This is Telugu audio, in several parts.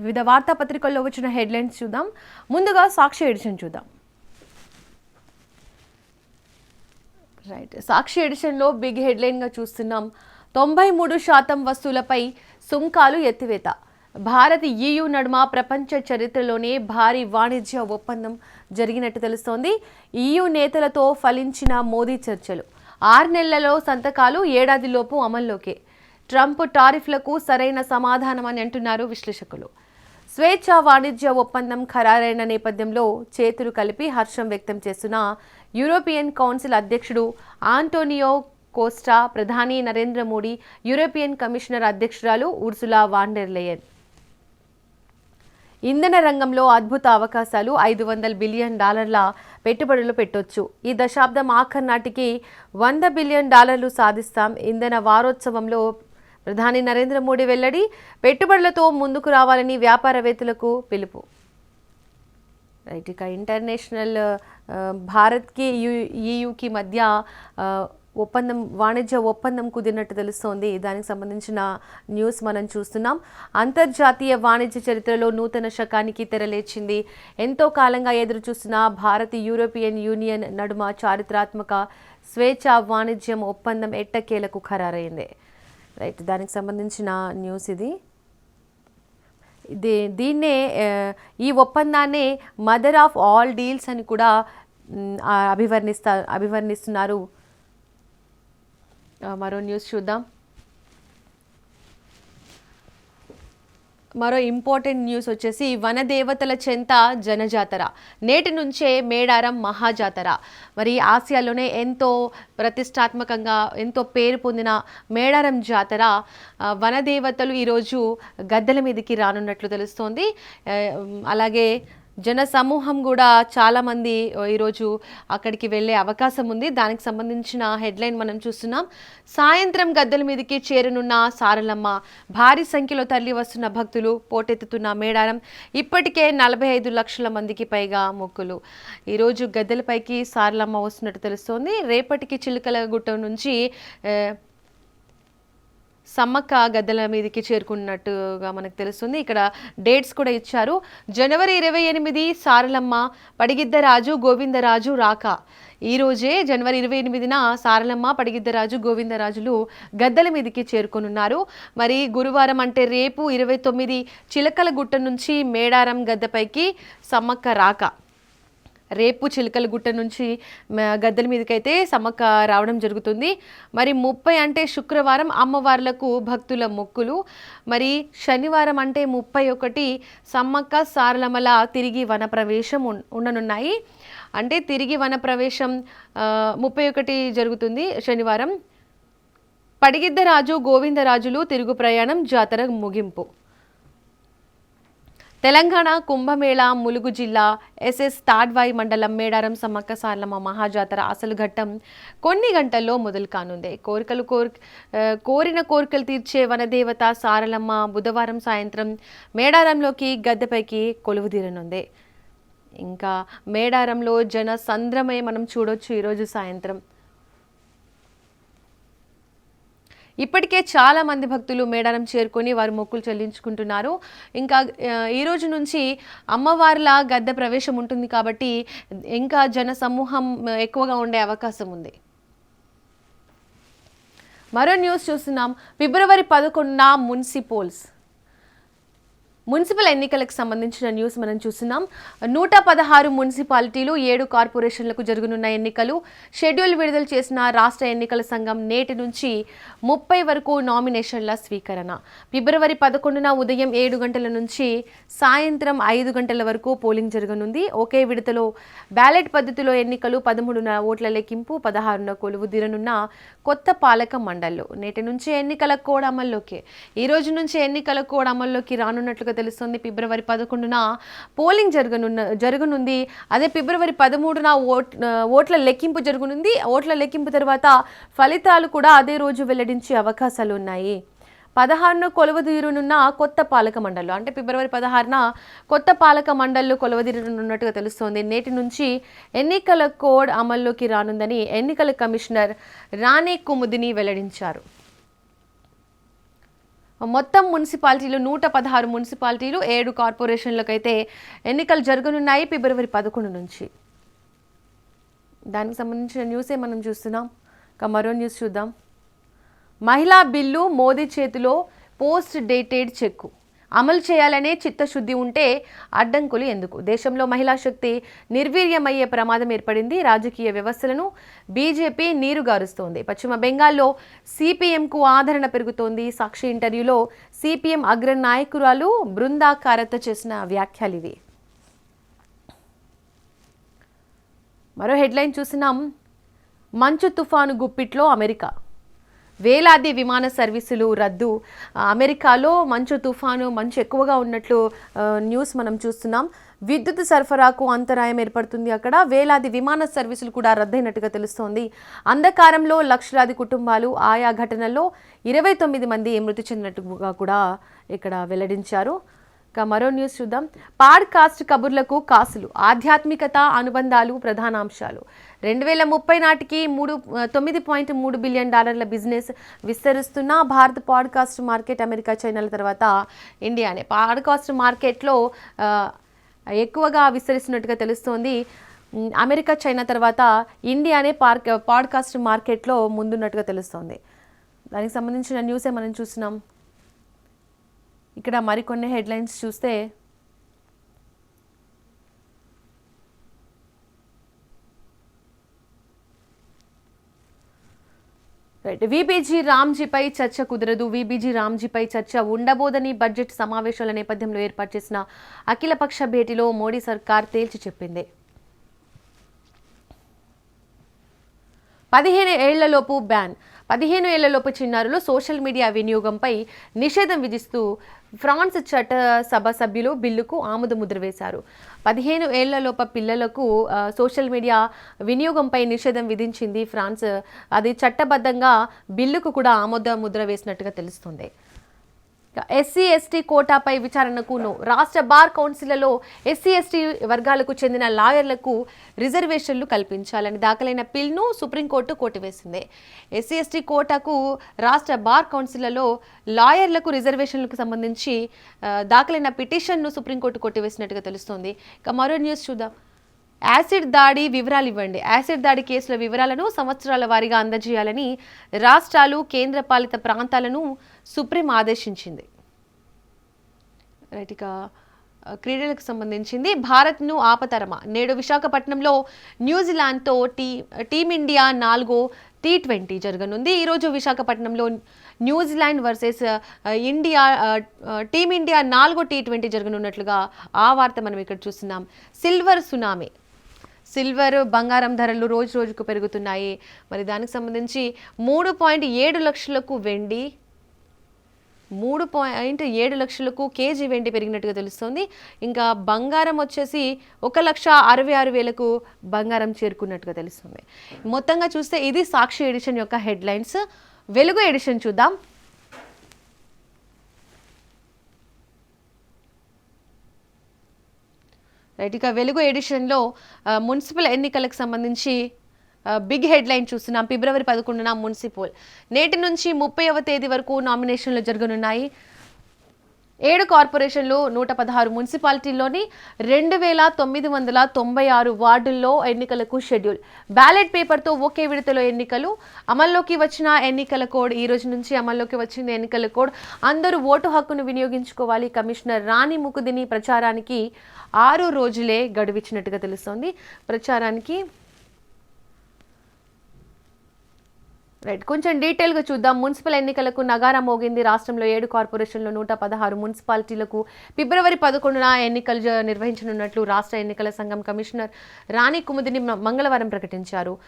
వివిధ వార్తాపత్రికల్లో వచ్చిన హెడ్లైన్స్ చూద్దాం. ముందుగా సాక్షి ఎడిషన్ చూద్దాం. రైట్. సాక్షి ఎడిషన్లో బిగ్ హెడ్లైన్గా చూస్తున్నాం. తొంభై మూడు శాతం వస్తువులపై సుంకాలు ఎత్తివేత. భారత్ ఈయు నడుమ ప్రపంచ చరిత్రలోనే భారీ వాణిజ్య ఒప్పందం జరిగినట్టు తెలుస్తోంది. ఈయు నేతలతో ఫలించిన మోదీ చర్చలు. ఆరు నెలలలో సంతకాలు ఏడాదిలోపు అమల్లోకే. ట్రంప్ టారిఫ్లకు సరైన సమాధానం అని అంటున్నారు విశ్లేషకులు. స్వేచ్ఛ వాణిజ్య ఒప్పందం ఖరారైన నేపథ్యంలో చేతులు కలిపి హర్షం వ్యక్తం చేస్తున్న యూరోపియన్ కౌన్సిల్ అధ్యక్షుడు ఆంటోనియో కోస్టా ప్రధాని నరేంద్ర మోడీ యూరోపియన్ కమిషనర్ అధ్యక్షురాలు ఉర్సులా వాండెర్లేయన్ ఇంధన రంగంలో అద్భుత అవకాశాలు ఐదు వందల బిలియన్ డాలర్ల పెట్టుబడులు పెట్టొచ్చు. ఈ దశాబ్దం ఆఖర్ నాటికి వంద బిలియన్ డాలర్లు సాధిస్తాం. ఇంధన వారోత్సవంలో ప్రధాని నరేంద్ర మోడీ వెల్లడి పెట్టుబడులతో ముందుకు రావాలని వ్యాపారవేత్తలకు పిలుపు. రైట్ ఇక ఇంటర్నేషనల్ భారత్కి ఈయుకి మధ్య ఒప్పందం వాణిజ్య ఒప్పందం కుదిరినట్టు తెలుస్తోంది. దానికి సంబంధించిన న్యూస్ మనం చూస్తున్నాం. అంతర్జాతీయ వాణిజ్య చరిత్రలో నూతన శకానికి తెరలేచింది ఎంతో కాలంగా ఎదురు చూస్తున్న భారత్ యూరోపియన్ యూనియన్ నడుమ చారిత్రాత్మక స్వేచ్ఛ వాణిజ్యం ఒప్పందం ఎట్టకేలకు ఖరారైంది. రైట్ దానికి సంబంధించిన న్యూస్ ఇది. దీ దీన్నే ఈ ఒప్పందాన్నే మదర్ ఆఫ్ ఆల్ డీల్స్ అని కూడా అభివర్ణిస్తా అభివర్ణిస్తున్నారు. మరో న్యూస్ చూద్దాం. మరో ఇంపార్టెంట్ న్యూస్ వచ్చేసి వనదేవతల చెంత జనజాతర. నేటి నుంచే మేడారం మహాజాతర. మరి ఆసియాలోనే ఎంతో ప్రతిష్టాత్మకంగా ఎంతో పేరు పొందిన మేడారం జాతర వనదేవతలు ఈరోజు గద్దెల మీదకి రానున్నట్లు తెలుస్తోంది. అలాగే జన సమూహం కూడా చాలామంది ఈరోజు అక్కడికి వెళ్ళే అవకాశం ఉంది. దానికి సంబంధించిన హెడ్లైన్ మనం చూస్తున్నాం. సాయంత్రం గద్దెల మీదకి చేరనున్న సారలమ్మ భారీ సంఖ్యలో తరలి వస్తున్న భక్తులు పోటెత్తుతున్న మేడారం ఇప్పటికే నలభై ఐదు లక్షల మందికి పైగా మొక్కులు. ఈరోజు గద్దెలపైకి సారలమ్మ వస్తున్నట్టు తెలుస్తోంది. రేపటికి చిలుకల గుట్ట నుంచి సమ్మక్క గద్దెల మీదకి చేరుకున్నట్టుగా మనకు తెలుస్తుంది. ఇక్కడ డేట్స్ కూడా ఇచ్చారు. జనవరి ఇరవై ఎనిమిది సారలమ్మ పడిగిద్దరాజు గోవిందరాజు రాక. ఈ రోజే జనవరి ఇరవై ఎనిమిదిన సారలమ్మ పడిగిద్దరాజు గోవిందరాజులు గద్దెల మీదకి చేరుకొనున్నారు. మరి గురువారం అంటే రేపు ఇరవై తొమ్మిది చిలకల గుట్ట నుంచి మేడారం గద్దెపైకి సమ్మక్క రాక. రేపు చిలకల గుట్ట నుంచి గద్దెల మీదకైతే సమ్మక్క రావడం జరుగుతుంది. మరి ముప్పై అంటే శుక్రవారం అమ్మవార్లకు భక్తుల మొక్కులు. మరి శనివారం అంటే ముప్పై ఒకటి సమ్మక్క సారలమల తిరిగి వనప్రవేశం ఉండనున్నాయి. అంటే తిరిగి వనప్రవేశం ముప్పై ఒకటి జరుగుతుంది శనివారం. పడిగిద్దరాజు గోవిందరాజులు తిరుగు ప్రయాణం జాతర ముగింపు. తెలంగాణ కుంభమేళా ములుగు జిల్లా ఎస్ఎస్ తాడ్వాయి మండలం మేడారం సమ్మక్క సార్లమ్మ మహాజాతర అసలు ఘట్టం కొన్ని గంటల్లో మొదలు కానుంది. కోరికలు కోరి కోరిన కోరికలు తీర్చే వనదేవత సారలమ్మ బుధవారం సాయంత్రం మేడారంలోకి గద్దెపైకి కొలువుదీరనుంది ఇంకా మేడారంలో జన సంద్రమే మనం చూడొచ్చు ఈరోజు సాయంత్రం. ఇప్పటికే చాలా మంది భక్తులు మేడారం చేరుకొని వారు మొక్కులు చెల్లించుకుంటున్నారు. ఇంకా ఈ రోజు నుంచి అమ్మవార్ల గద్దె ప్రవేశం ఉంటుంది కాబట్టి ఇంకా జన సమూహం ఎక్కువగా ఉండే అవకాశం ఉంది. మరో న్యూస్ చూస్తున్నాం. ఫిబ్రవరి పదకొండున మున్సిపోల్స్. మున్సిపల్ ఎన్నికలకు సంబంధించిన న్యూస్ మనం చూస్తున్నాం. నూట పదహారు మున్సిపాలిటీలు ఏడు కార్పొరేషన్లకు జరగనున్న ఎన్నికలు షెడ్యూల్ విడుదల చేసిన రాష్ట్ర ఎన్నికల సంఘం నేటి నుంచి ముప్పై వరకు నామినేషన్ల స్వీకరణ. ఫిబ్రవరి పదకొండున ఉదయం ఏడు గంటల నుంచి సాయంత్రం ఐదు గంటల వరకు పోలింగ్ జరగనుంది. ఒకే విడతలో బ్యాలెట్ పద్ధతిలో ఎన్నికలు పదమూడున ఓట్ల లెక్కింపు పదహారున కొలువు తీరనున్న కొత్త పాలక మండళ్ళు. నేటి నుంచి ఎన్నికల కోడ్ అమల్లోకి ఈ రోజు నుంచి ఎన్నికల కోడ్ అమల్లోకి రానున్నట్లుగా తెలుస్తుంది. ఫిబ్రవరి పదకొండున పోలింగ్ జరగనున్న జరగనుంది. అదే ఫిబ్రవరి పదమూడున ఓట్ ఓట్ల లెక్కింపు జరగనుంది. ఓట్ల లెక్కింపు తర్వాత ఫలితాలు కూడా అదే రోజు వెల్లడించే అవకాశాలు ఉన్నాయి. పదహారున కొలవదీరునున్న కొత్త పాలక మండళ్ళు అంటే ఫిబ్రవరి పదహారున కొత్త పాలక మండళ్ళు కొలవదీరునున్నట్టుగా తెలుస్తోంది. నేటి నుంచి ఎన్నికల కోడ్ అమల్లోకి రానుందని ఎన్నికల కమిషనర్ రాణి కుముదిని వెల్లడించారు. మొత్తం మున్సిపాలిటీలు నూట పదహారు మున్సిపాలిటీలు ఏడు కార్పొరేషన్లకు అయితే ఎన్నికలు జరగనున్నాయి ఫిబ్రవరి పదకొండు నుంచి. దానికి సంబంధించిన న్యూసే మనం చూస్తున్నాం. ఇక మరో న్యూస్ చూద్దాం. మహిళా బిల్లు మోదీ చేతిలో పోస్ట్ డేటెడ్ చెక్కు. అమలు చేయాలనే చిత్తశుద్ధి ఉంటే అడ్డంకులు ఎందుకు? దేశంలో మహిళా శక్తి నిర్వీర్యమయ్యే ప్రమాదం ఏర్పడింది. రాజకీయ వ్యవస్థలను బీజేపీ నీరుగారుస్తోంది. పశ్చిమ బెంగాల్లో సిపిఎంకు ఆదరణ పెరుగుతోంది. సాక్షి ఇంటర్వ్యూలో సిపిఎం అగ్ర నాయకురాలు బృందా కారత్ చేసిన వ్యాఖ్యలు ఇవి. మరో హెడ్లైన్ చూసినాం. మంచు తుఫాను గుప్పిట్లో అమెరికా. వేలాది విమాన సర్వీసులు రద్దు. అమెరికాలో మంచు తుఫాను మంచు ఎక్కువగా ఉన్నట్లు న్యూస్ మనం చూస్తున్నాం. విద్యుత్ సరఫరాకు అంతరాయం ఏర్పడుతుంది అక్కడ. వేలాది విమాన సర్వీసులు కూడా రద్దయినట్టుగా తెలుస్తోంది. అంధకారంలో లక్షలాది కుటుంబాలు ఆయా ఘటనల్లో ఇరవై తొమ్మిది మంది మృతి చెందినట్టుగా కూడా ఇక్కడ వెల్లడించారు. ఇక మరో న్యూస్ చూద్దాం. పాడ్కాస్ట్ కబుర్లకు కాసులు ఆధ్యాత్మికత అనుబంధాలు ప్రధాన అంశాలు రెండు వేల ముప్పై నాటికి మూడు తొమ్మిది పాయింట్ మూడు బిలియన్ డాలర్ల బిజినెస్ విస్తరిస్తున్న భారత్ పాడ్కాస్ట్ మార్కెట్ అమెరికా చైనాల తర్వాత ఇండియానే. పాడ్కాస్ట్ మార్కెట్లో ఎక్కువగా విస్తరిస్తున్నట్టుగా తెలుస్తోంది. అమెరికా చైనా తర్వాత ఇండియానే పార్క్ పాడ్కాస్ట్ మార్కెట్లో ముందున్నట్టుగా తెలుస్తోంది. దానికి సంబంధించిన న్యూసే మనం చూస్తున్నాం? ఇక్కడ మరికొన్ని హెడ్లైన్స్ చూస్తే వీబీజీ రామ్జీపై చర్చ కుదరదు. వీబీజీ రామ్జీపై చర్చ ఉండబోదని బడ్జెట్ సమావేశాల నేపథ్యంలో ఏర్పాటు చేసిన అఖిలపక్ష భేటీలో మోడీ సర్కార్ తేల్చి చెప్పింది. పదిహేను ఏళ్ళలోపు బ్యాన్. పదిహేను ఏళ్ళలోపు చిన్నారులు సోషల్ మీడియా వినియోగంపై నిషేధం విధిస్తూ ఫ్రాన్స్ చట్ట సభ సభ్యులు బిల్లుకు ఆమోద ముద్ర వేశారు. పదిహేను ఏళ్ళలోప పిల్లలకు సోషల్ మీడియా వినియోగంపై నిషేధం విధించింది ఫ్రాన్స్. అది చట్టబద్ధంగా బిల్లుకు కూడా ఆమోద ముద్ర వేసినట్టుగా తెలుస్తుంది. ఎస్సీ ఎస్టీ కోటాపై విచారణకును రాష్ట్ర బార్ కౌన్సిల్లో ఎస్సీ ఎస్టీ వర్గాలకు చెందిన లాయర్లకు రిజర్వేషన్లు కల్పించాలని దాఖలైన పిల్ను సుప్రీంకోర్టు కొట్టివేసింది ఎస్సీ ఎస్టీ కోటాకు రాష్ట్ర బార్ కౌన్సిల్లో లాయర్లకు రిజర్వేషన్లకు సంబంధించి దాఖలైన పిటిషన్ను సుప్రీంకోర్టు కొట్టివేసినట్టుగా తెలుస్తోంది. ఇక మరో న్యూస్ చూద్దాం. యాసిడ్ దాడి వివరాలు ఇవ్వండి. యాసిడ్ దాడి కేసుల వివరాలను సంవత్సరాల వారీగా అందజేయాలని రాష్ట్రాలు కేంద్రపాలిత ప్రాంతాలను సుప్రీం ఆదేశించింది. రైట్ ఇక క్రీడలకు సంబంధించింది. భారత్ను ఆపతరమా? నేడు విశాఖపట్నంలో న్యూజిలాండ్తో టీ టీమిండియా నాలుగో టీ ట్వంటీ జరగనుంది. ఈరోజు విశాఖపట్నంలో New Zealand versus India Team India నాలుగో టీ ట్వంటీ జరగనున్నట్లుగా ఆ వార్త మనం ఇక్కడ చూస్తున్నాం. Silver tsunami. సిల్వర్ బంగారం ధరలు రోజు రోజుకు పెరుగుతున్నాయి. మరి దానికి సంబంధించి మూడు పాయింట్ ఏడు లక్షలకు వెండి మూడు పాయింట్ ఏడు లక్షలకు కేజీ వెండి పెరిగినట్టుగా తెలుస్తోంది. ఇంకా బంగారం వచ్చేసి ఒక లక్ష అరవై ఆరు వేలకు బంగారం చేరుకున్నట్టుగా తెలుస్తుంది. మొత్తంగా చూస్తే ఇది సాక్షి ఎడిషన్ యొక్క హెడ్లైన్స్. వెలుగు ఎడిషన్ చూద్దాం. రైట్ ఇక వెలుగు ఎడిషన్లో మున్సిపల్ ఎన్నికలకు సంబంధించి బిగ్ హెడ్లైన్ చూస్తున్నాం. ఫిబ్రవరి పదకొండున మున్సిపల్. నేటి నుంచి ముప్పైవ తేదీ వరకు నామినేషన్లు జరగనున్నాయి. ఏడు కార్పొరేషన్లు నూట పదహారు మున్సిపాలిటీల్లోని రెండు వేల తొమ్మిది వందల తొంభై ఆరు వార్డుల్లో ఎన్నికలకు షెడ్యూల్. బ్యాలెట్ పేపర్తో ఒకే విడతలో ఎన్నికలు. అమల్లోకి వచ్చిన ఎన్నికల కోడ్ ఈ రోజు నుంచి అమల్లోకి వచ్చింది ఎన్నికల కోడ్ అందరూ ఓటు హక్కును వినియోగించుకోవాలి. కమిషనర్ రాణి ముకుదిని ప్రచారానికి ఆరు రోజులే గడువిచ్చినట్టుగా తెలుస్తోంది. ప్రచారానికి రైట్ కొంచెం డీటెయిల్గా చూద్దాం. మున్సిపల్ ఎన్నికలకు నగారా మోగింది. రాష్ట్రంలో ఏడు కార్పొరేషన్లు నూట పదహారు మున్సిపాలిటీలకు ఫిబ్రవరి పదకొండున ఎన్నికలు జ- నిర్వహించనున్నట్లు రాష్ట్ర ఎన్నికల సంఘం కమిషనర్ రాణి కుముదిని మంగళవారం ప్రకటించారు.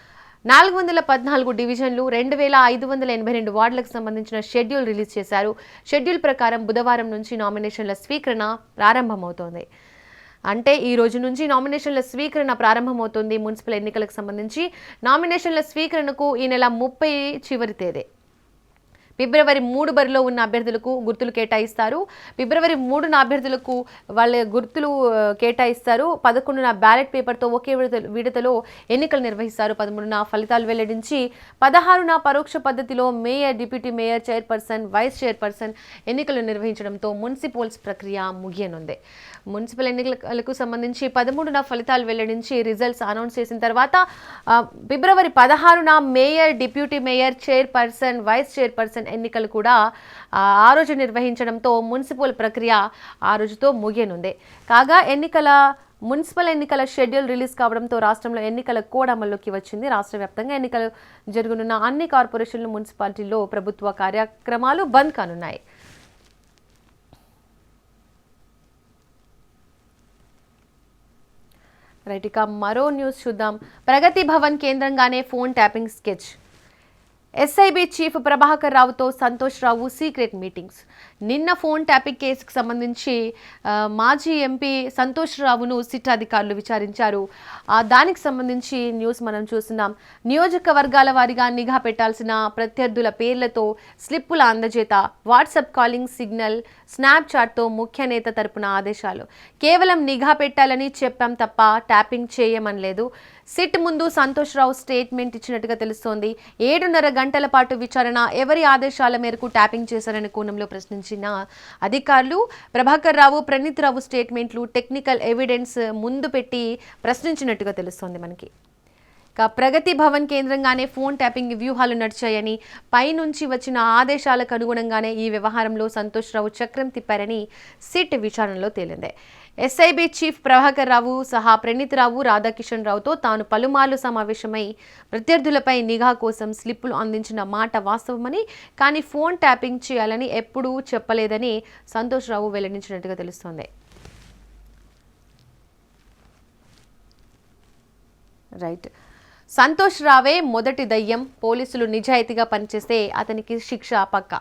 నాలుగు వందల పద్నాలుగు డివిజన్లు రెండు వేల ఐదు వందల ఎనభై రెండు వార్డులకు సంబంధించిన షెడ్యూల్ రిలీజ్ చేశారు. షెడ్యూల్ ప్రకారం బుధవారం నుంచి నామినేషన్ల స్వీకరణ ప్రారంభమవుతోంది. అంటే ఈ రోజు నుంచి నామినేషన్ల స్వీకరణ ప్రారంభమవుతుంది మున్సిపల్ ఎన్నికలకు సంబంధించి. నామినేషన్ల స్వీకరణకు ఈ నెల ముప్పై చివరి తేదీ. ఫిబ్రవరి మూడు బరిలో ఉన్న అభ్యర్థులకు గుర్తులు కేటాయిస్తారు. ఫిబ్రవరి మూడున అభ్యర్థులకు వాళ్ళ గుర్తులు కేటాయిస్తారు. పదకొండున బ్యాలెట్ పేపర్తో ఒకే విడత విడతలో ఎన్నికలు నిర్వహిస్తారు. పదమూడున ఫలితాలు వెల్లడించి పదహారున పరోక్ష పద్ధతిలో mayor deputy mayor chairperson vice chairperson ఎన్నికలు నిర్వహించడంతో మున్సిపల్స్ ప్రక్రియ ముగియనుంది. మున్సిపల్ ఎన్నికలకు సంబంధించి పదమూడున ఫలితాలు వెల్లడించి రిజల్ట్స్ అనౌన్స్ చేసిన తర్వాత ఫిబ్రవరి పదహారున mayor deputy mayor chairperson vice chairperson ఎన్నికలు కూడా ఆ, రోజు నిర్వహించడంతో మున్సిపల్ ప్రక్రియ ఆ రోజుతో ముగియనుంది. కాగా ఎన్నికల మున్సిపల్ ఎన్నికల షెడ్యూల్ రిలీజ్ కావడంతో రాష్ట్రంలో ఎన్నికల కోడ్ అమల్లోకి వచ్చింది. రాష్ట్ర వ్యాప్తంగా ఎన్నికలు జరుగునున్న అన్ని కార్పొరేషన్లు మున్సిపాలిటీల్లో ప్రభుత్వ కార్యక్రమాలు బంద్ కానున్నాయి. రైట్ ఇక మరో న్యూస్ చూద్దాం. ప్రగతి Bhavan కేంద్రంగానే phone tapping sketch. SIB chief Prabhakar రావుతో Santosh Rao secret meetings నిన్న ఫోన్ ట్యాపింగ్ కేసుకు సంబంధించి మాజీ ఎంపీ సంతోష్ రావును సిట్ అధికారులు విచారించారు. దానికి సంబంధించి న్యూస్ మనం చూస్తున్నాం. నియోజకవర్గాల వారీగా నిఘా పెట్టాల్సిన ప్రత్యర్థుల పేర్లతో స్లిప్పుల అందజేత వాట్సాప్ కాలింగ్ సిగ్నల్ స్నాప్చాట్తో ముఖ్య నేత తరపున ఆదేశాలు. కేవలం నిఘా పెట్టాలని చెప్పాం తప్ప ట్యాపింగ్ చేయమనలేదు. సిట్ ముందు సంతోష్ రావు స్టేట్మెంట్ ఇచ్చినట్టుగా తెలుస్తోంది. ఏడున్నర గంటల పాటు విచారణ ఎవరి ఆదేశాల మేరకు ట్యాపింగ్ చేశారని కోణంలో ప్రశ్నించిన అధికారులు ప్రభాకర్ రావు ప్రణీత్ రావు స్టేట్మెంట్లు టెక్నికల్ ఎవిడెన్స్ ముందు పెట్టి ప్రశ్నించినట్టుగా తెలుస్తోంది మనకి. ఇక ప్రగతి భవన్ కేంద్రంగానే ఫోన్ ట్యాపింగ్ వ్యూహాలు నడిచాయని పైనుంచి వచ్చిన ఆదేశాలకు అనుగుణంగానే ఈ వ్యవహారంలో సంతోష్ రావు చక్రం తిప్పారని సిట్ విచారణలో తేలింది. ఎస్ఐబి చీఫ్ ప్రభాకర్ రావు సహా ప్రణీత్ రావు రాధాకిషన్ రావుతో తాను పలుమార్లు సమావేశమై ప్రత్యర్థులపై నిఘా కోసం స్లిప్పులు అందించిన మాట వాస్తవమని కానీ ఫోన్ ట్యాపింగ్ చేయాలని ఎప్పుడూ చెప్పలేదని సంతోష్ రావు వెల్లడించినట్టుగా తెలుస్తోంది. రైట్. సంతోష్ రావే మొదటి దయ్యం. పోలీసులు నిజాయితీగా పనిచేస్తే అతనికి శిక్ష పక్క.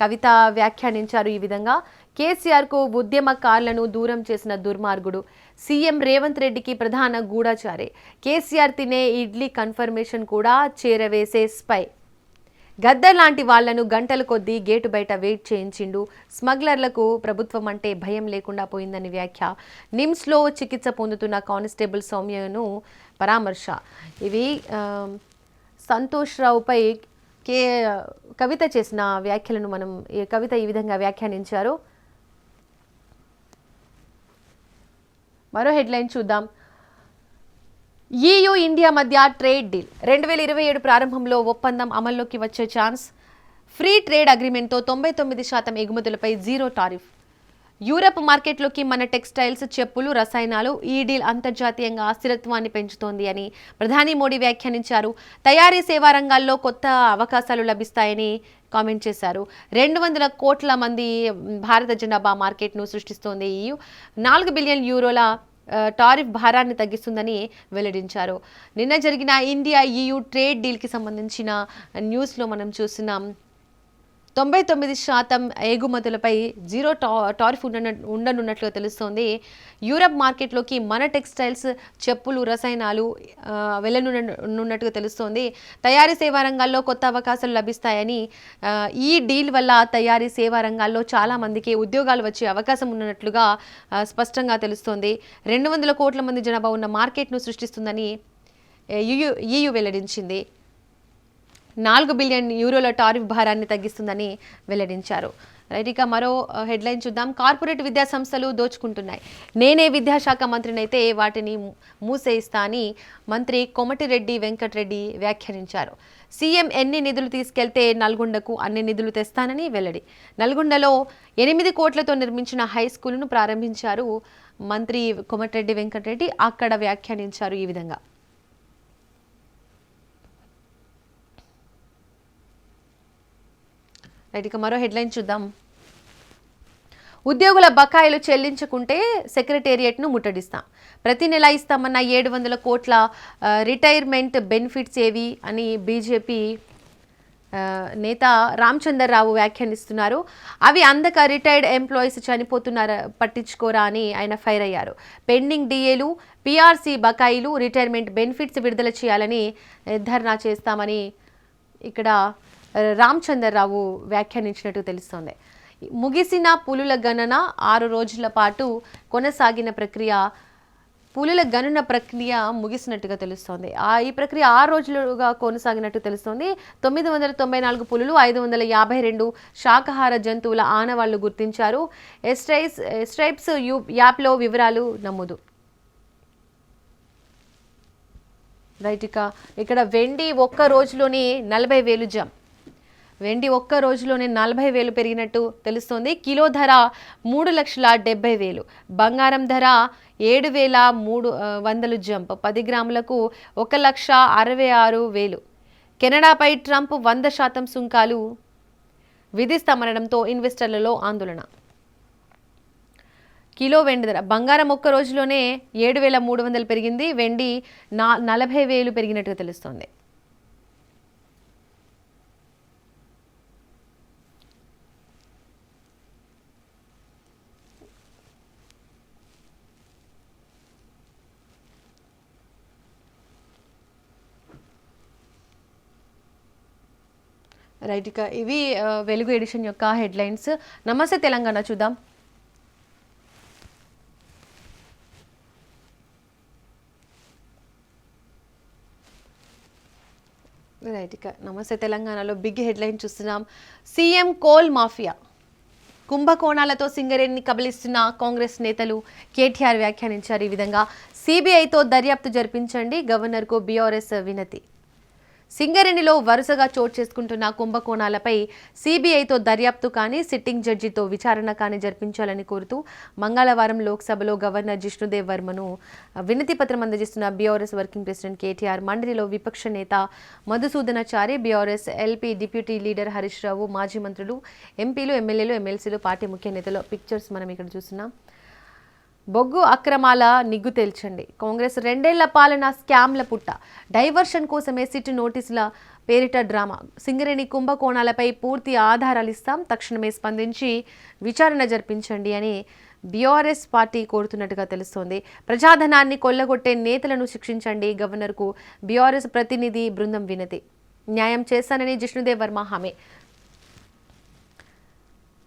కవిత వ్యాఖ్యానించారు ఈ విధంగా. కేసీఆర్కు ఉద్యమకారులను దూరం చేసిన దుర్మార్గుడు సీఎం రేవంత్ రెడ్డికి ప్రధాన గూఢచారి. కేసీఆర్ తినే ఇడ్లీ కన్ఫర్మేషన్ కూడా చేరవేసే స్పై. గద్దర్ లాంటి వాళ్ళను గంటల కొద్దీ గేటు బయట వెయిట్ చేయించిండు. స్మగ్లర్లకు ప్రభుత్వం అంటే భయం లేకుండా పోయిందని వ్యాఖ్య. నిమ్స్లో చికిత్స పొందుతున్న కానిస్టేబుల్ సౌమ్యను పరామర్శ. ఇవి సంతోష్ రావుపై కే కవిత చేసిన వ్యాఖ్యలను మనం కవిత ఈ విధంగా వ్యాఖ్యానించారు? మరో హెడ్లైన్ చూద్దాం. ఈయూ ఇండియా మధ్య ట్రేడ్ డీల్. రెండు వేల ఇరవై ఏడు ప్రారంభంలో ఒప్పందం అమల్లోకి వచ్చే ఛాన్స్. ఫ్రీ ట్రేడ్ అగ్రిమెంట్తో తొంభై తొమ్మిది శాతం ఎగుమతులపై జీరో టారిఫ్. యూరప్ మార్కెట్లోకి మన టెక్స్టైల్స్ చెప్పులు రసాయనాలు ఈ డీల్ అంతర్జాతీయంగా అస్థిరత్వాన్ని పెంచుతోంది అని ప్రధాని మోడీ వ్యాఖ్యానించారు. తయారీ సేవా రంగాల్లో కొత్త అవకాశాలు లభిస్తాయని కామెంట్ చేశారు. రెండు వందల కోట్ల మంది భారత జనాభా మార్కెట్ను సృష్టిస్తోంది. ఈ నాలుగు బిలియన్ యూరోల టారిఫ్ భారాన్ని తగ్గిస్తుందని వెల్లడించారు. నిన్న జరిగిన ఇండియా ఈయూ ట్రేడ్ డీల్కి సంబంధించిన న్యూస్లో మనం చూస్తున్నాం. తొంభై తొమ్మిది శాతం ఎగుమతులపై జీరో టా టారిఫ్ ఉండ ఉండనున్నట్లుగా తెలుస్తోంది. యూరప్ మార్కెట్లోకి మన టెక్స్టైల్స్ చెప్పులు రసాయనాలు వెళ్ళనున్నట్టుగా తెలుస్తోంది. తయారీ సేవా రంగాల్లో కొత్త అవకాశాలు లభిస్తాయని ఈ డీల్ వల్ల తయారీ సేవా రంగాల్లో చాలామందికి ఉద్యోగాలు వచ్చే అవకాశం ఉన్నట్లుగా స్పష్టంగా తెలుస్తోంది. రెండు వందల కోట్ల మంది జనాభా ఉన్న మార్కెట్ను సృష్టిస్తుందని ఈయు ఈయూ వెల్లడించింది. నాలుగు బిలియన్ యూరోల టారిఫ్ భారాన్ని తగ్గిస్తుందని వెల్లడించారు. రైట్ ఇక మరో హెడ్లైన్ చూద్దాం. కార్పొరేట్ విద్యా సంస్థలు దోచుకుంటున్నాయి. నేనే విద్యాశాఖ మంత్రినైతే వాటిని మూసేయిస్తా అని మంత్రి కొమటిరెడ్డి వెంకటరెడ్డి వ్యాఖ్యానించారు. సీఎం ఎన్ని నిధులు తీసుకెళ్తే నల్గొండకు అన్ని నిధులు తెస్తానని వెల్లడి. నల్గొండలో ఎనిమిది కోట్లతో నిర్మించిన హై స్కూల్ను ప్రారంభించారు మంత్రి కొమటిరెడ్డి వెంకటరెడ్డి. అక్కడ వ్యాఖ్యానించారు ఈ విధంగా. రైట్ ఇక మరో హెడ్లైన్ చూద్దాం. ఉద్యోగుల బకాయిలు చెల్లించకుంటే సెక్రటేరియట్ను ముట్టడిస్తాం. ప్రతి నెల ఇస్తామన్న ఏడు వందల కోట్ల రిటైర్మెంట్ బెనిఫిట్స్ ఏవి అని బీజేపీ నేత రామచందర్రావు వ్యాఖ్యానిస్తున్నారు. అవి అందక రిటైర్డ్ ఎంప్లాయీస్ చనిపోతున్నారా పట్టించుకోరా అని ఆయన ఫైర్ అయ్యారు. పెండింగ్ డిఏలు పిఆర్సీ బకాయిలు రిటైర్మెంట్ బెనిఫిట్స్ విడుదల చేయాలని నిర్ధారణ చేస్తామని ఇక్కడ రామచంద్రరావు వ్యాఖ్యానించినట్టు తెలుస్తోంది. ముగిసిన పులుల గణన ఆరు రోజుల పాటు కొనసాగిన ప్రక్రియ పులుల గణన ప్రక్రియ ముగిసినట్టుగా తెలుస్తోంది. ఆ ఈ ప్రక్రియ ఆరు రోజులుగా కొనసాగినట్టు తెలుస్తోంది. తొమ్మిది వందల తొంభై నాలుగు పులులు ఐదు వందల యాభై రెండు శాకాహార జంతువుల ఆనవాళ్ళు గుర్తించారు. ఎస్ట్రైస్ ఎస్ట్రైప్స్ యూ యాప్లో వివరాలు నమోదు. రైట్ ఇక ఇక్కడ వెండి ఒక్క రోజులోనే నలభై వేలు జం వెండి ఒక్క రోజులోనే నలభై వేలు పెరిగినట్టు తెలుస్తోంది. కిలో ధర మూడు లక్షల డెబ్బై వేలు. బంగారం ధర ఏడు వేల మూడు వందలు జంప్. పది గ్రాములకు ఒక లక్ష అరవై ఆరు వేలు. కెనడాపై ట్రంప్ వంద శాతం సుంకాలు. విధిస్తామనడంతో ఇన్వెస్టర్లలో ఆందోళన. కిలో వెండి ధర. బంగారం ఒక్క రోజులోనే ఏడు వేల మూడు వందలు పెరిగింది. వెండి నా నలభై వేలు పెరిగినట్టుగా తెలుస్తోంది. రైట్ ఇక ఇవి వెలుగు ఎడిషన్ యొక్క హెడ్లైన్స్. నమస్తే తెలంగాణ చూద్దాం. రైట్ ఇక నమస్తే తెలంగాణలో బిగ్ హెడ్లైన్ చూస్తున్నాం. CM coal mafia. కుంభకోణాలతో సింగరేణిని కబలిస్తున్న కాంగ్రెస్ నేతలు కేటీఆర్ వ్యాఖ్యానించారు ఈ విధంగా. సిబిఐతో దర్యాప్తు జరిపించండి గవర్నర్కు బీఆర్ఎస్ వినతి. సింగరేణిలో వరుసగా చోటు చేసుకుంటున్న కుంభకోణాలపై సీబీఐతో దర్యాప్తు కానీ సిట్టింగ్ జడ్జితో విచారణ కానీ జరిపించాలని కోరుతూ మంగళవారం లోక్సభలో గవర్నర్ జిష్ణుదేవ్ వర్మను వినతి పత్రం అందజేస్తున్న బీఆర్ఎస్ వర్కింగ్ ప్రెసిడెంట్ కేటీఆర్ మండలిలో విపక్ష నేత Madhusudhanachari BRS LP deputy leader Harish Rao మాజీ మంత్రులు ఎంపీలు ఎమ్మెల్యేలు ఎమ్మెల్సీలు పార్టీ ముఖ్య నేతలు. పిక్చర్స్ మనం ఇక్కడ చూస్తున్నాం. బొగ్గు అక్రమాల నిగ్గు తేల్చండి. కాంగ్రెస్ రెండేళ్ళ పాలన స్కామ్ల పుట్ట. డైవర్షన్ కోసమే సిట్ నోటీసుల పేరిట డ్రామా. సింగరేణి కుంభకోణాలపై పూర్తి ఆధారాలు ఇస్తాం. తక్షణమే స్పందించి విచారణ జరిపించండి అని బీఆర్ఎస్ పార్టీ కోరుతున్నట్టుగా తెలుస్తోంది. ప్రజాధనాన్ని కొల్లగొట్టే నేతలను శిక్షించండి. గవర్నర్కు బీఆర్ఎస్ ప్రతినిధి బృందం వినతి. న్యాయం చేస్తానని జిష్ణుదేవ్ వర్మ హామీ.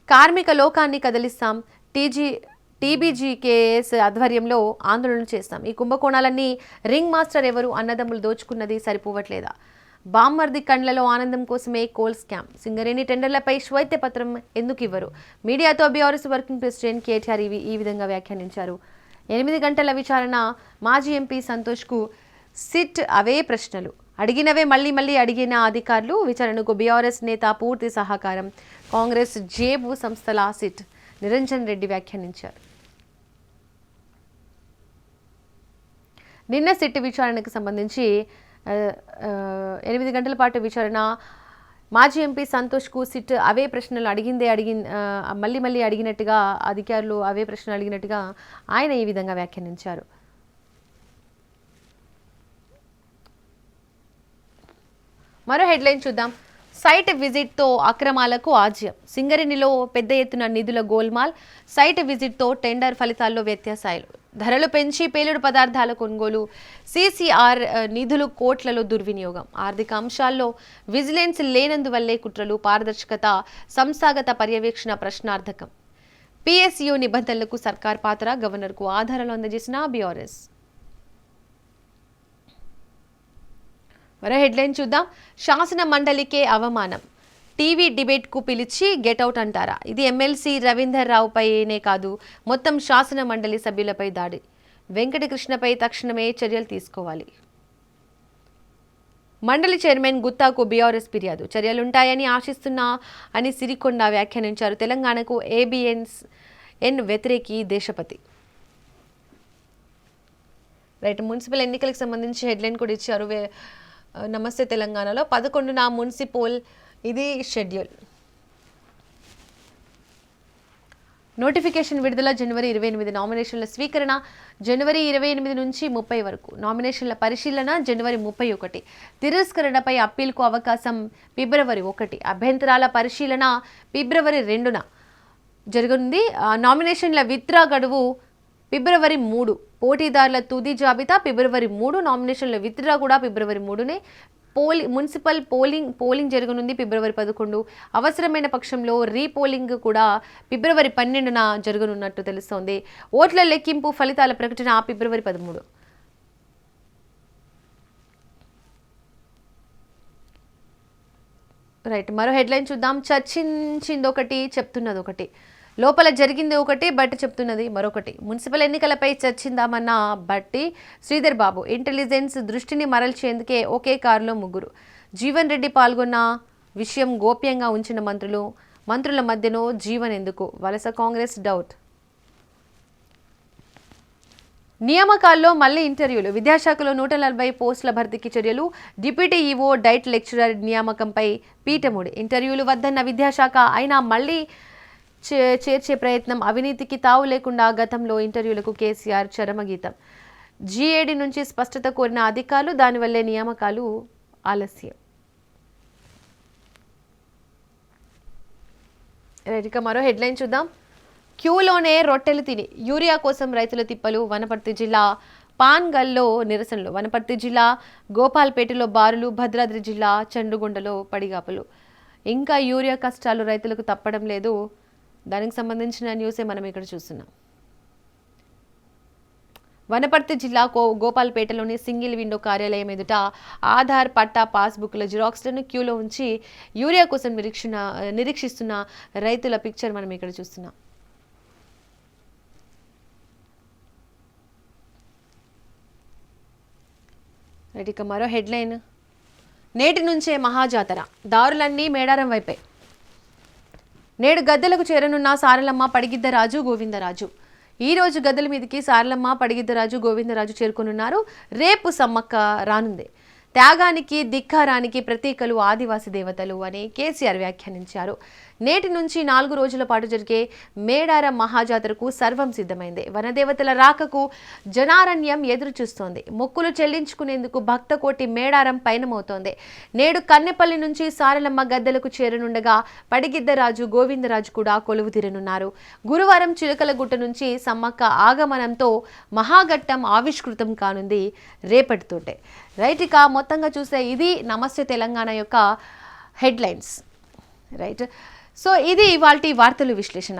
కార్మిక లోకాన్ని కదిలిస్తాం. టీజీ టీబీజీకేఎస్ ఆధ్వర్యంలో ఆందోళన చేస్తాం. ఈ కుంభకోణాలన్నీ రింగ్ మాస్టర్ ఎవరు అన్నదమ్ములు దోచుకున్నది సరిపోవట్లేదా? బామ్మర్ది కండ్లలో ఆనందం కోసమే కోల్ స్కామ్. సింగరేణి టెండర్లపై శ్వైత్యపత్రం ఎందుకు ఇవ్వరు? మీడియాతో బీఆర్ఎస్ వర్కింగ్ ప్రెసిడెంట్ కేటీఆర్ ఇవి ఈ విధంగా వ్యాఖ్యానించారు. ఎనిమిది గంటల విచారణ మాజీ ఎంపీ సంతోష్కు సిట్ అవే ప్రశ్నలు. అడిగినవే మళ్ళీ మళ్ళీ అడిగిన అధికారులు విచారణకు బీఆర్ఎస్ నేత పూర్తి సహకారం. కాంగ్రెస్ జేబు సంస్థల సిట్. నిరంజన్ రెడ్డి వ్యాఖ్యానించారు. నిన్న సిట్ విచారణకు సంబంధించి ఎనిమిది గంటల పాటు విచారణ. మాజీ ఎంపీ సంతోష్కు సిట్ అవే ప్రశ్నలు అడిగిందే అడిగి మళ్ళీ మళ్ళీ అడిగినట్టుగా అధికారులు అవే ప్రశ్నలు అడిగినట్టుగా ఆయన ఈ విధంగా వ్యాఖ్యానించారు. మరో హెడ్లైన్ చూద్దాం. సైట్ విజిట్తో అక్రమాలకు ఆజ్యం. సింగరేణిలో పెద్ద ఎత్తున నిధుల గోల్మాల్. సైట్ విజిట్తో టెండర్ ఫలితాల్లో వ్యత్యాసాలు. ధరలు పెంచి పేలుడు పదార్థాల కొనుగోలు సీసీఆర్ నిధులు కోట్లలో దుర్వినియోగం. ఆర్థిక అంశాల్లో విజిలెన్స్ లేనందువల్లే కుట్రలు పారదర్శకత సంస్థాగత పర్యవేక్షణ ప్రశ్నార్థకం. పిఎస్యు నిబంధనలకు సర్కార్ పాత్ర గవర్నర్కు ఆధారాలు అందజేసిన బిఆర్ఎస్. మరో హెడ్లైన్ చూద్దాం. శాసన మండలికే అవమానం. టీవీ డిబేట్కు పిలిచి గెటౌట్ అంటారా? ఇది ఎమ్మెల్సీ రవీందర్ రావుపైనే కాదు మొత్తం శాసన మండలి సభ్యులపై దాడి. వెంకటకృష్ణపై తక్షణమే చర్యలు తీసుకోవాలి. మండలి చైర్మన్ గుత్తాకు బీఆర్ఎస్ ఫిర్యాదు. చర్యలుంటాయని ఆశిస్తున్నా అని సిరికొండ వ్యాఖ్యానించారు తెలంగాణకు ఏబిఎన్స్ ఎన్ వ్యతిరేకి దేశపతి. రైట్ మున్సిపల్ ఎన్నికలకు సంబంధించి హెడ్లైన్ కూడా ఇచ్చారు. నమస్తే తెలంగాణలో. పదకొండున మున్సిపల్ ఇది షెడ్యూల్. నోటిఫికేషన్ విడుదల జనవరి ఇరవై ఎనిమిది నామినేషన్ల స్వీకరణ జనవరి ఇరవై ఎనిమిది నుంచి ముప్పై వరకు. నామినేషన్ల పరిశీలన జనవరి ముప్పై ఒకటి. తిరస్కరణపై అప్పీల్కు అవకాశం ఫిబ్రవరి ఒకటి. అభ్యంతరాల పరిశీలన ఫిబ్రవరి రెండున జరగనుంది. నామినేషన్ల విత్రా గడువు ఫిబ్రవరి మూడు. పోటీదారుల తుది జాబితా ఫిబ్రవరి మూడు. నామినేషన్ల విత్డ్రా కూడా ఫిబ్రవరి మూడునే. పోలి మున్సిపల్ పోలింగ్ పోలింగ్ జరగనుంది ఫిబ్రవరి పదకొండు. అవసరమైన పక్షంలో రీపోలింగ్ కూడా ఫిబ్రవరి పన్నెండున జరగనున్నట్టు తెలుస్తోంది. ఓట్ల లెక్కింపు ఫలితాల ప్రకటన ఫిబ్రవరి పదమూడు. రైట్ మరో హెడ్లైన్ చూద్దాం. చర్చించింది ఒకటి చెప్తున్నది ఒకటి లోపల జరిగింది ఒకటి బట్టి చెప్తున్నది మరొకటి. మున్సిపల్ ఎన్నికలపై చర్చిందామన్న బట్టి శ్రీధర్ బాబు ఇంటెలిజెన్స్ దృష్టిని మరల్చేందుకే ఒకే కారులో ముగ్గురు. జీవన్ రెడ్డి పాల్గొన్న విషయం గోప్యంగా ఉంచిన మంత్రులు మంత్రుల మధ్యనో జీవన్ ఎందుకు? వలస కాంగ్రెస్ డౌట్. నియామకాల్లో మళ్ళీ ఇంటర్వ్యూలు. విద్యాశాఖలో నూట నలభై పోస్టుల భర్తీకి చర్యలు. డిప్యూటీ ఈవో డైట్ లెక్చరర్ నియామకంపై పీఠముడి. ఇంటర్వ్యూలు వద్దన్న విద్యాశాఖ అయినా మళ్ళీ చేర్చే ప్రయత్నం అవినీతికి తావు లేకుండా గతంలో ఇంటర్వ్యూలకు కేసీఆర్ చరమగీతం. జీఏడీ నుంచి స్పష్టత కోరిన అధికారులు దానివల్లే నియామకాలు ఆలస్యం. రైట్ మరో హెడ్లైన్ చూద్దాం. క్యూలోనే రొట్టెలు తిని యూరియా కోసం రైతుల తిప్పలు. వనపర్తి జిల్లా పాన్గల్లో నిరసనలు. వనపర్తి జిల్లా గోపాల్పేటలో బారులు భద్రాద్రి జిల్లా చండుగుండలో పడిగాపులు. ఇంకా యూరియా కష్టాలు రైతులకు తప్పడం లేదు. దానికి సంబంధించిన న్యూసే మనం ఇక్కడ చూస్తున్నాం. వనపర్తి జిల్లా కో గోపాల్పేటలోని సింగిల్ విండో కార్యాలయం ఎదుట ఆధార్ పట్టా పాస్బుక్ల జిరాక్స్లను క్యూలో ఉంచి యూరియా కోసం నిరీక్షణ నిరీక్షిస్తున్న రైతుల పిక్చర్ మనం ఇక్కడ చూస్తున్నాం. రైట్ ఇక మరో హెడ్లైన్. నేటి నుంచే మహాజాతర. దారులన్నీ మేడారం వైపే. నేడు గద్దెలకు చేరనున్న సారలమ్మ పడిగిద్దరాజు గోవిందరాజు. ఈ రోజు గద్దెల మీదకి సారలమ్మ పడిగిద్దరాజు గోవిందరాజు చేరుకునున్నారు. రేపు సమ్మక్క రానుందే. త్యాగానికి ధిక్కారానికి ప్రతీకలు ఆదివాసి దేవతలు అని కేసీఆర్ వ్యాఖ్యానించారు. నేటి నుంచి నాలుగు రోజుల పాటు జరిగే మేడారం మహాజాతరకు సర్వం సిద్ధమైంది. వనదేవతల రాకకు జనారణ్యం ఎదురు చూస్తోంది మొక్కులు చెల్లించుకునేందుకు భక్తకోటి మేడారం పయనమవుతోంది. నేడు కన్నెపల్లి నుంచి సారలమ్మ గద్దెలకు చేరనుండగా పడిగిద్దరాజు గోవిందరాజు కూడా కొలువు తీరనున్నారు. గురువారం చిలకలగుట్ట నుంచి సమ్మక్క ఆగమనంతో మహాఘట్టం ఆవిష్కృతం కానుంది రేపటితోటే రైట్ ఇక మొత్తంగా చూస్తే ఇది నమస్తే తెలంగాణ యొక్క హెడ్లైన్స్. రైట్? సో ఇది ఇవాల్టి వార్తలు విశ్లేషణ.